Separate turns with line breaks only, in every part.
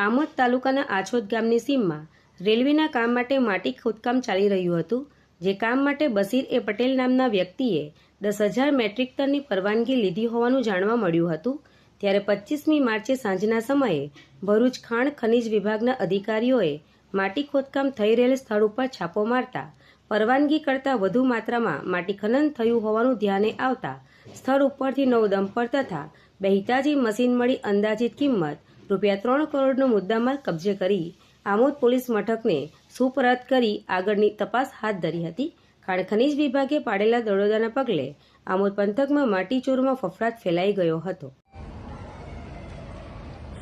આમોદ તાલુકાના આછોદ ગામની સીમમાં રેલવેના કામ માટે માટી ખોદકામ ચાલી રહ્યું હતું, જે કામ માટે બસીર એ પટેલ નામના વ્યક્તિએ દસ હજાર મેટ્રિક ટનની પરવાનગી લીધી હોવાનું જાણવા મળ્યું હતું. ત્યારે પચીસમી માર્ચે સાંજના સમયે ભરૂચ ખાણ ખનિજ વિભાગના અધિકારીઓએ માટી ખોદકામ થઈ રહેલ સ્થળ ઉપર છાપો મારતા પરવાનગી કરતાં વધુ માત્રામાં માટી ખનન થયું હોવાનું ધ્યાને આવતા સ્થળ ઉપરથી નવ ડમ્પર તથા બહેતાજી મશીન મળી અંદાજિત કિંમત રૂપિયા ત્રણ કરોડનો મુદ્દામાલ કબજે કરી આમોદ પોલીસ મથકને સુપરત કરી આગળની તપાસ હાથ ધરી હતી. ખાણ ખનીજ વિભાગે પાડેલા દરોડાના પગલે આમોદ પંથકમાં માટીચોરમાં ફફડાટ ફેલાઈ ગયો હતો.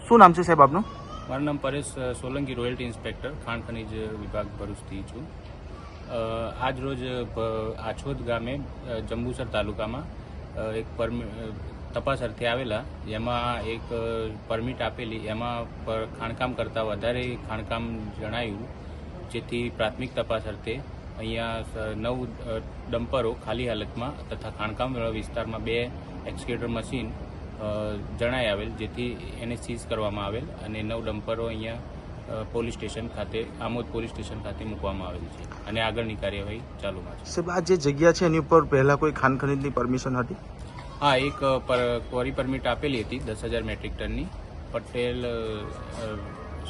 શું નામ છે સાહેબ આપનું?
મારું નામ પરેશ સોલંકી રોયલ્ટી ઇન્સ્પેક્ટર ખાણ ખનીજ વિભાગ ભરૂચથી છું. આજ રોજ આછોદ ગામે જંબુસર તાલુકામાં એક પરમિ તપાસ અર્થે આવેલા. જેમાં એક પરમિટ આપેલી. એમાં પર ખાણકામ કરતાં વધારે ખાણકામ જણાયું, જેથી પ્રાથમિક તપાસ અર્થે અહીંયા નવ ડમ્પરો ખાલી હાલતમાં તથા ખાણકામ વિસ્તારમાં બે એક્સકેટર મશીન જણાઈ આવેલ, જેથી એને સીઝ કરવામાં આવેલ અને નવ ડમ્પરો અહીંયા પોલીસ સ્ટેશન ખાતે, આમોદ પોલીસ સ્ટેશન ખાતે મૂકવામાં આવેલ છે અને આગળની કાર્યવાહી ચાલુમાં છે.
સાહેબ, આ જે જગ્યા છે એની ઉપર પહેલાં કોઈ ખાણ ખનીજની પરમિશન હતી?
હા એક પર ક્વોરી પરમિટ આપેલી હતી દસ હજાર મેટ્રિક ટનની. પટેલ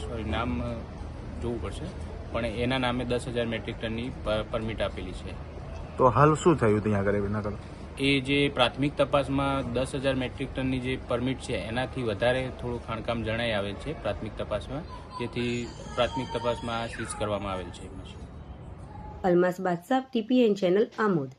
સોરી નામ જોવું પડશે. પણ એના નામે દસ હજાર મેટ્રિક ટનની પરમિટ આપેલી છે.
તો હાલ શું થયું ત્યાં આગળ એના
એ જે પ્રાથમિક તપાસમાં દસ હજાર મેટ્રિક ટનની જે પરમિટ છે એનાથી વધારે થોડું ખાણકામ જણાઈ આવેલ છે પ્રાથમિક તપાસમાં. જેથી પ્રાથમિક તપાસમાં સીઝ કરવામાં આવેલ છે.
અલમાસ બાદશાહ ટીપીએન ચેનલ આમોદ.